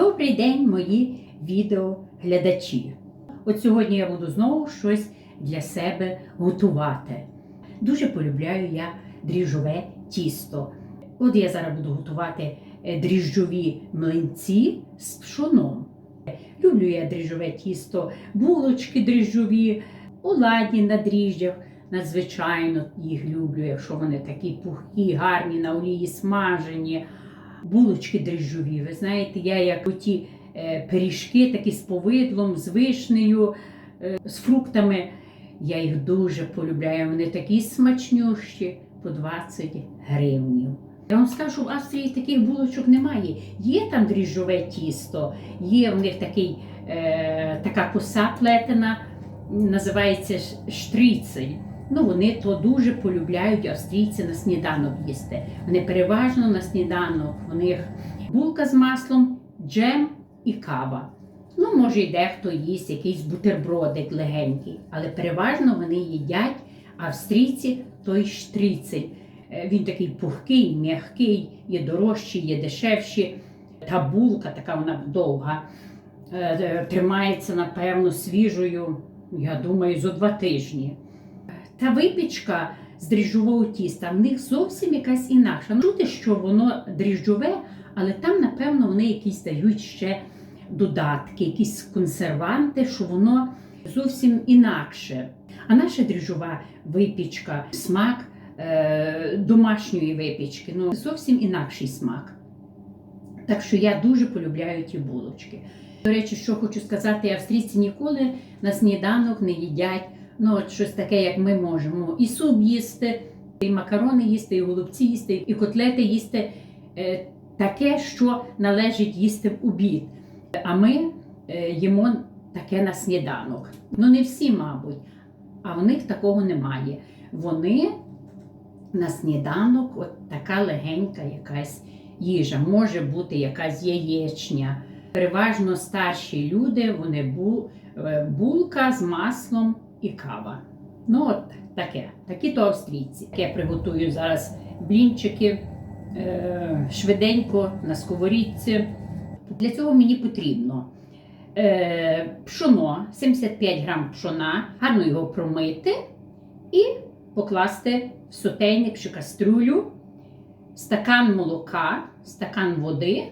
Добрий день, мої відеоглядачі. От сьогодні я буду знову щось для себе готувати. Дуже полюбляю я дріжджове тісто. От я зараз буду готувати е, дріжджові млинці з пшоном. Люблю я дріжджове тісто, булочки дріжджові, оладні на дріжджах. Надзвичайно їх люблю, якщо вони такі пухкі, гарні, на олії смажені. Булочки дріжджові. Ви знаєте, я як оті е, пиріжки, такі з повидлом, з вишнею, е, з фруктами. Я їх дуже полюбляю. Вони такі смачнющі по 20 гривнів. Я вам скажу, що в Австрії таких булочок немає. Є там дріжджове тісто, є в них такий, е, така коса плетена, називається ш- штріцель. Ну, вони то дуже полюбляють австрійці на сніданок їсти. Вони переважно на сніданок. У них булка з маслом, джем і кава. Ну, може, й дехто їсть якийсь бутербродик легенький, але переважно вони їдять австрійці той штріцель. Е, Він такий пухкий, м'який, є дорожчий, є дешевший. Та булка, така вона довга, е, е, тримається, напевно, свіжою, я думаю, зо два тижні. Та випічка з дріжджового тіста в них зовсім якась інакша. Чути, що воно дріжджове, але там, напевно, вони якісь дають ще додатки, якісь консерванти, що воно зовсім інакше. А наша дріжджова випічка, смак е, домашньої випічки, ну зовсім інакший смак. Так що я дуже полюбляю ті булочки. До речі, що хочу сказати, австрійці ніколи на сніданок не їдять ну, щось таке, як ми можемо. І суп їсти, і макарони їсти, і голубці їсти, і котлети їсти. Е, таке, що належить їсти в обід. А ми е, їмо таке на сніданок. Ну, не всі, мабуть, а в них такого немає. Вони на сніданок, от така легенька якась їжа, може бути якась яєчня. Переважно старші люди, вони бу, е, булка з маслом і кава. Ну, от таке, такі то австрійці. Я приготую зараз блінчики е, швиденько на сковорідці. Для цього мені потрібно е, пшоно, 75 грам пшона, гарно його промити і покласти в сотейник чи кастрюлю, стакан молока, стакан води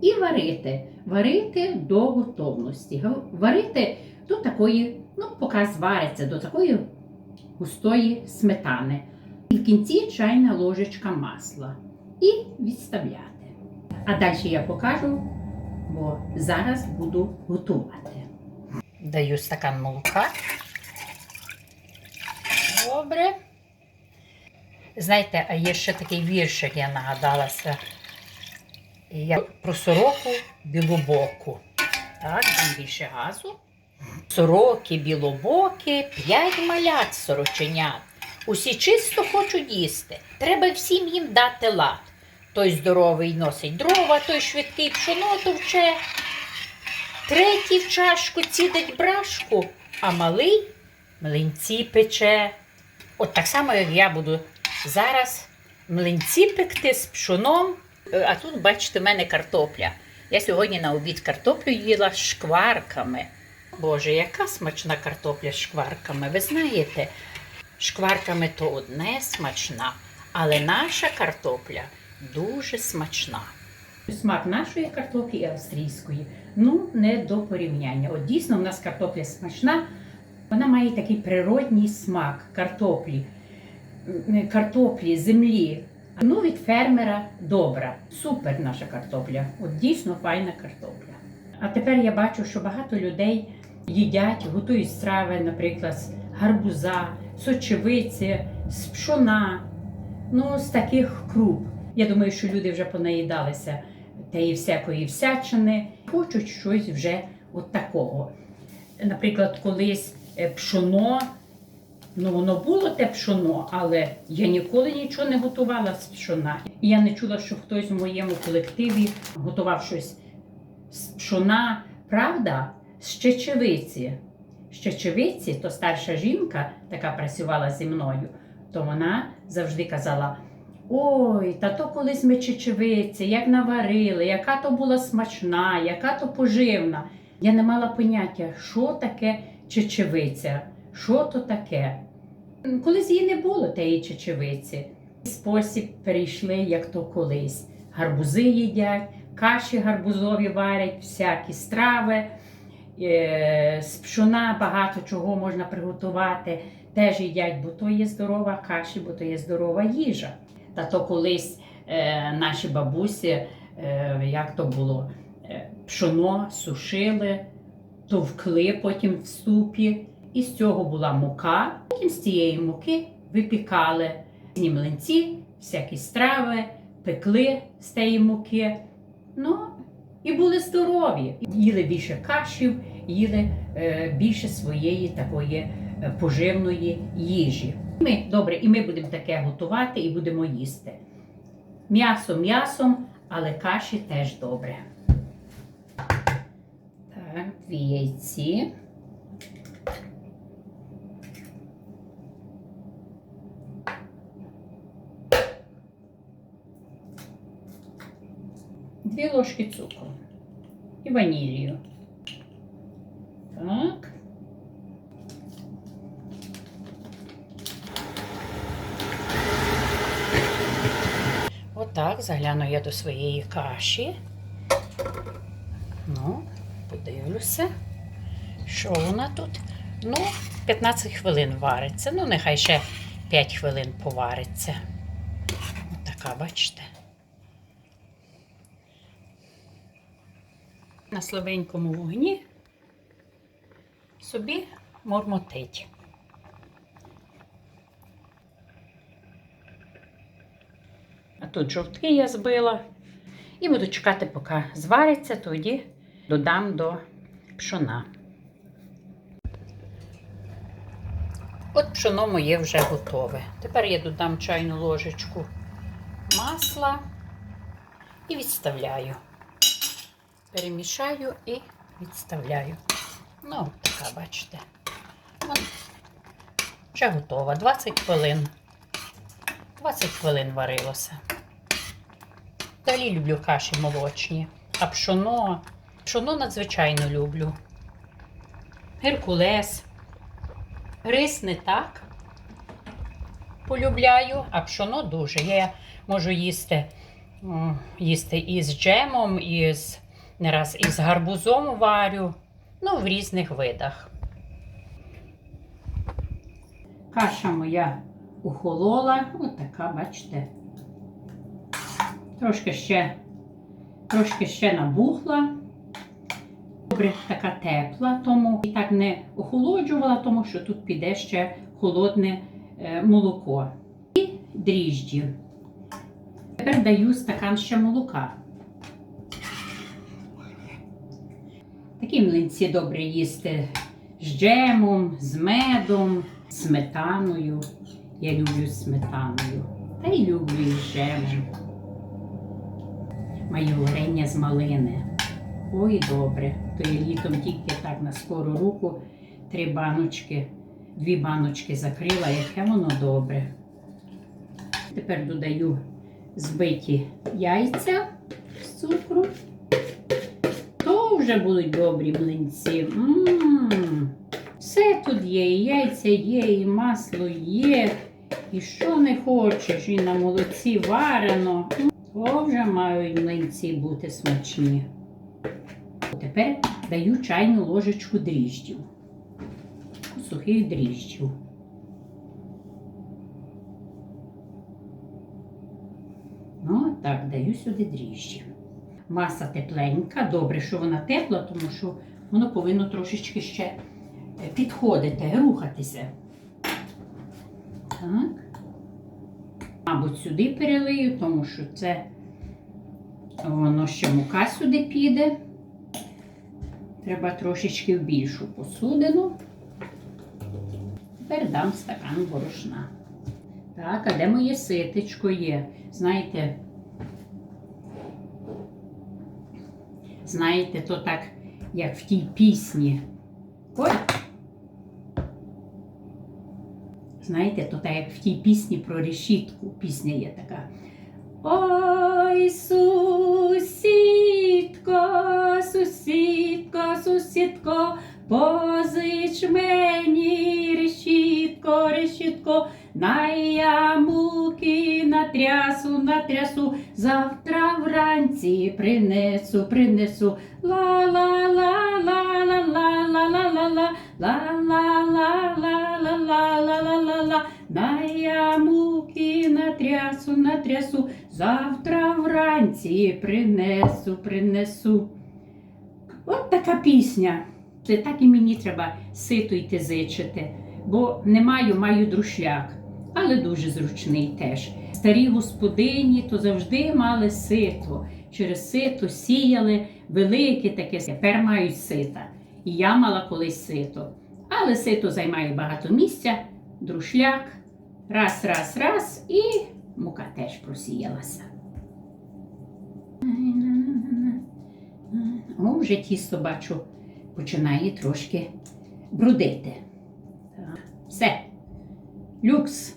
і варити. Варити до готовності. Варити до такої, ну, поки звариться, до такої густої сметани. І в кінці чайна ложечка масла. І відставляти. А далі я покажу, бо зараз буду готувати. Даю стакан молока. Добре. Знаєте, а є ще такий віршик, я нагадалася. Я про сороку білобоку. Так, там більше газу. Сороки білобоки, п'ять малят сороченят. Усі чисто хочуть їсти. Треба всім їм дати лад. Той здоровий носить дрова, той швидкий пшоно товче. Третій в чашку цідить брашку, а малий млинці пече. От так само, як я буду зараз млинці пекти з пшоном. Е, А тут, бачите, в мене картопля. Я сьогодні на обід картоплю їла шкварками. Боже, яка смачна картопля з шкварками. Ви знаєте, шкварками то одне смачна, але наша картопля дуже смачна. Смак нашої картоплі і австрійської ну не до порівняння. От дійсно в нас картопля смачна, вона має такий природній смак картоплі, картоплі, землі. Ну, від фермера добра. Супер наша картопля. От дійсно файна картопля. А тепер я бачу, що багато людей їдять, готують страви, наприклад, з гарбуза, сочевиці, з пшона, ну, з таких круп. Я думаю, що люди вже понаїдалися тієї всякої всячини, хочуть щось вже от такого. Наприклад, колись е, пшоно, ну воно було те пшоно, але я ніколи нічого не готувала з пшона. І я не чула, що хтось в моєму колективі готував щось з пшона, правда, з чечевиці. З чечевиці, то старша жінка, така працювала зі мною, то вона завжди казала: Ой, та то колись ми чечевиці, як наварили, яка то була смачна, яка то поживна. Я не мала поняття, що таке чечевиця, що то таке. Колись її не було, тієї чечевиці. Спосіб перейшли, як то колись. Гарбузи їдять, каші гарбузові варять, всякі страви. Е, З пшона багато чого можна приготувати. Теж їдять, бо то є здорова каші, бо то є здорова їжа. Та то колись е, наші бабусі, е, як то було, е, пшоно сушили, товкли потім в ступі, і з цього була мука. Потім з цієї муки випікали млинці, всякі страви, пекли з тієї муки. Ну, і були здорові. Їли більше кашів, їли е, більше своєї такої е, поживної їжі. Ми добре, і ми будемо таке готувати і будемо їсти. М'ясо м'ясом, але каші теж добре. Так, яйці. Дві ложки цукру і ванілію. Так. Отак загляну я до своєї каші. Ну, подивлюся, що вона тут. Ну, 15 хвилин вариться. Ну, нехай ще 5 хвилин повариться. Отака, бачите. На слабенькому вогні собі мормотить. А тут жовтки я збила. І буду чекати, поки звариться, тоді додам до пшона. От пшоно моє вже готове. Тепер я додам чайну ложечку масла і відставляю. Перемішаю і відставляю. Ну, от така, бачите. Вон Вже готова. 20 хвилин. 20 хвилин варилося. Взагалі люблю каші молочні. А пшоно. Пшоно надзвичайно люблю. Геркулес. Рис не так. Полюбляю, а пшоно дуже. Я можу їсти, їсти із джемом, із, не раз із гарбузом варю. Ну, в різних видах. Каша моя охолола. Ось така, бачите. Трошки ще, трошки ще набухла. Добре, така тепла, тому і так не охолоджувала, тому що тут піде ще холодне е, молоко. І дріжджі. Тепер даю стакан ще молока. Такі млинці добре їсти з джемом, з медом, сметаною. Я люблю сметаною. Та й люблю і з джемом. Маю варення з малини. Ой, добре. То я літом тільки так на скору руку три баночки, дві баночки закрила, яке воно добре. Тепер додаю збиті яйця з цукру. Вже будуть добрі млинці. М-м-м. Все тут є, і яйця є, і масло є. І що не хочеш, і на молоці варено. То вже мають млинці бути смачні. Тепер даю чайну ложечку дріжджів. Сухих дріжджів. Ну, так, даю сюди дріжджі. Маса тепленька, добре, що вона тепла, тому що воно повинно трошечки ще е, підходити, рухатися. Так. Мабуть, сюди перелию, тому що це воно ще мука сюди піде. Треба трошечки в більшу посудину. Тепер дам стакан борошна. Так, а де моє ситечко є? Знаєте, знаєте, то так, як в тій пісні. Ой. знаєте, то так як в тій пісні про решітку. Пісня є така. Ой, сусідко, сусідко, сусідко, позич мені решітко, решітко, най я муки натрясу, натрясу, завтра вранці принесу, принесу. ла ла ла ла ла ла ла ла ла ла Ла-ла-ла-ла-ла-ла-ла-ла-ла-ла, на я муки натрясу, натрясу, завтра вранці принесу, принесу. От така пісня. Це так і мені треба сито йти зичити, бо не маю, маю друшляк, але дуже зручний теж. Старі господині то завжди мали сито. Через сито сіяли велике таке, тепер мають сита. І я мала колись сито. Але сито займає багато місця, друшляк, раз, раз, раз, і мука теж просіялася. О, вже тісто бачу, починає трошки брудити. Все. Люкс.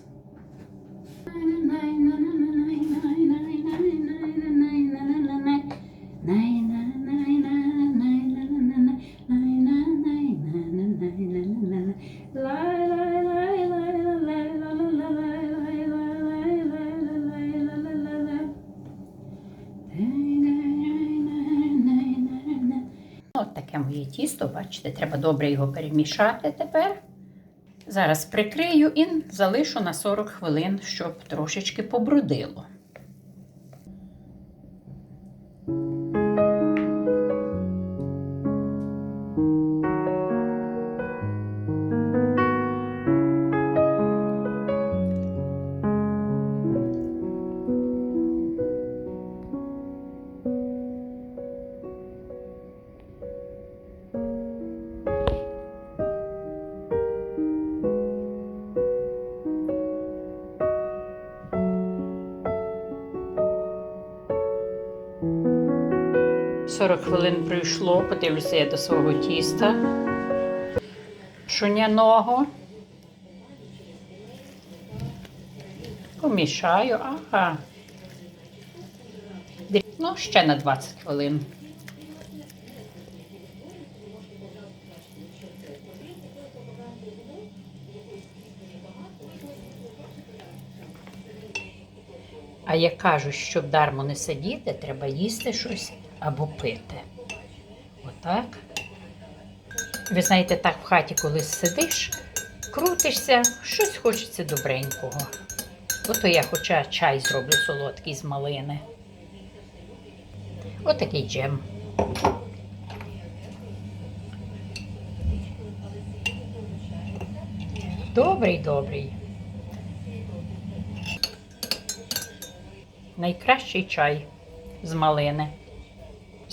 Бачите, треба добре його перемішати тепер. Зараз прикрию і залишу на 40 хвилин, щоб трошечки побрудило. – 40 хвилин пройшло, подивлюся я до свого тіста. Шуняного. Помішаю, ага. Ну, ще на 20 хвилин. А як кажуть, щоб дармо не сидіти, треба їсти щось або пити. Отак. Ви знаєте, так в хаті, коли сидиш, крутишся, щось хочеться добренького. Ото я хоча чай зроблю солодкий з малини. Отакий джем. Добрий, добрий. Найкращий чай з малини.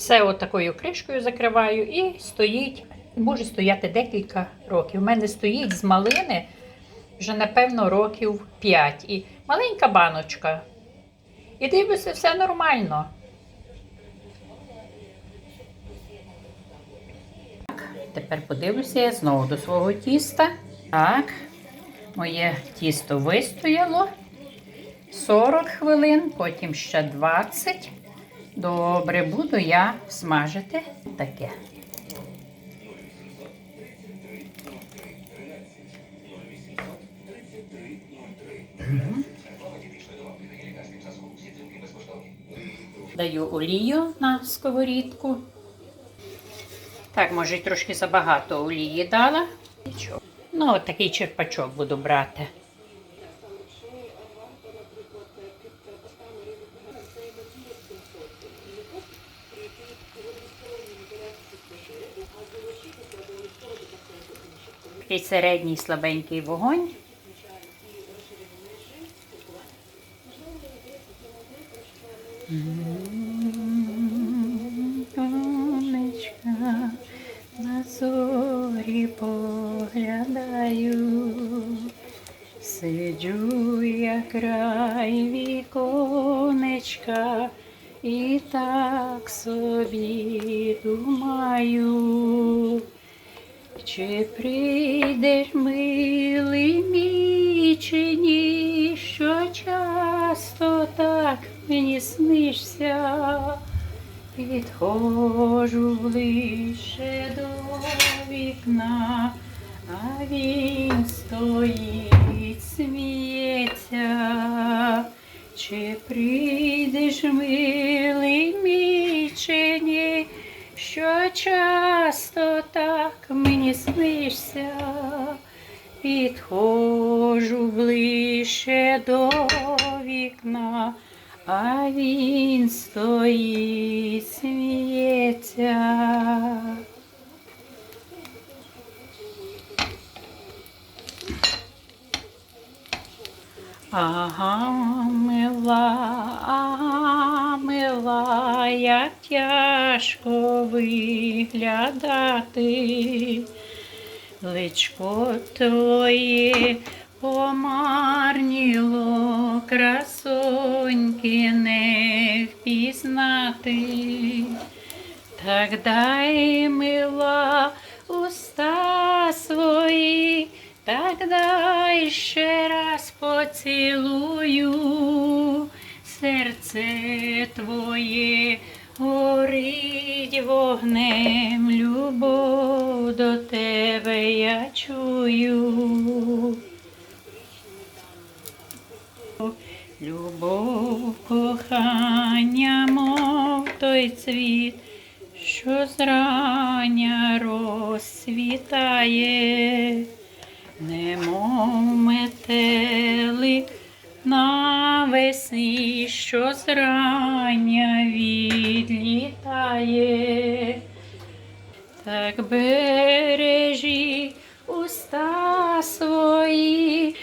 Все отакою кришкою закриваю і стоїть, може стояти декілька років. У мене стоїть з малини вже, напевно, років 5. І маленька баночка. І дивлюся, все нормально. Тепер подивлюся я знову до свого тіста. Так, моє тісто вистояло 40 хвилин, потім ще 20. Добре, буду я смажити таке. Даю олію на сковорідку. Так, може, трошки забагато олії дала. Нічого. Ну, от такий черпачок буду брати. Такий середній слабенький вогонь. Сонечка, на зорі поглядаю, сиджу я край віконечка і так собі думаю. Чи прийдеш, милий мій, чи ні, що часто так мені снишся. Підходжу ближче до вікна, а він стоїть, сміється. Чи прийдеш, милий мій, чи ні, що часто мені снишся? Підходжу ближче до вікна, а він стоїть, сміється. Ага, мила, мила, як тяжко виглядати. Личко твоє помарніло, красоньки не впізнати. Так дай мила уста свої, так дай ще раз поцілую, серце твоє горить вогнем, любов до тебе я чую. Любов, кохання, мов той цвіт, що зрання розцвітає, немов метелик навесні, що зрання відлітає. Так бережі уста свої.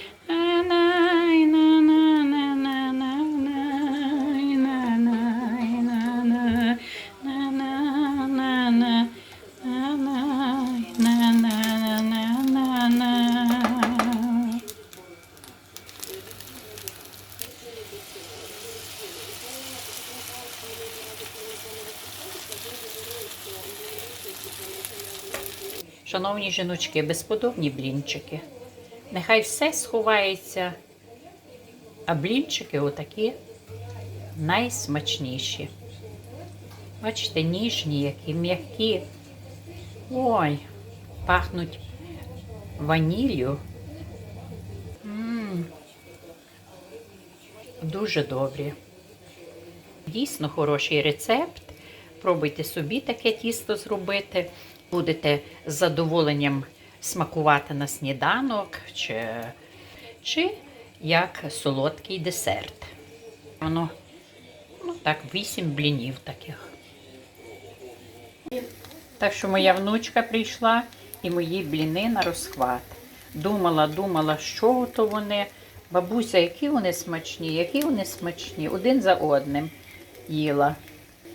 Шановні жіночки, безподобні блінчики. Нехай все сховається, а блінчики отакі найсмачніші. Бачите, ніжні, які м'які. Ой, пахнуть ваніллю. М, Дуже добрі. Дійсно хороший рецепт. Пробуйте собі таке тісто зробити. Будете з задоволенням смакувати на сніданок чи, чи як солодкий десерт. Воно, ну так, 8 блінів таких. Так що моя внучка прийшла і мої бліни на розхват. Думала, думала, що то вони. Бабуся, які вони смачні, які вони смачні, один за одним їла.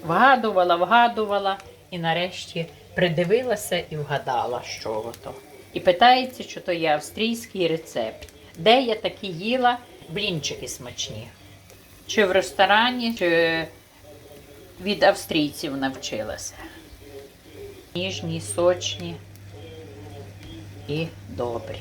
Вгадувала, вгадувала і нарешті придивилася і вгадала, що то. І питається, що то є австрійський рецепт. Де я такі їла блінчики смачні? Чи в ресторані, чи від австрійців навчилася. Ніжні, сочні і добрі.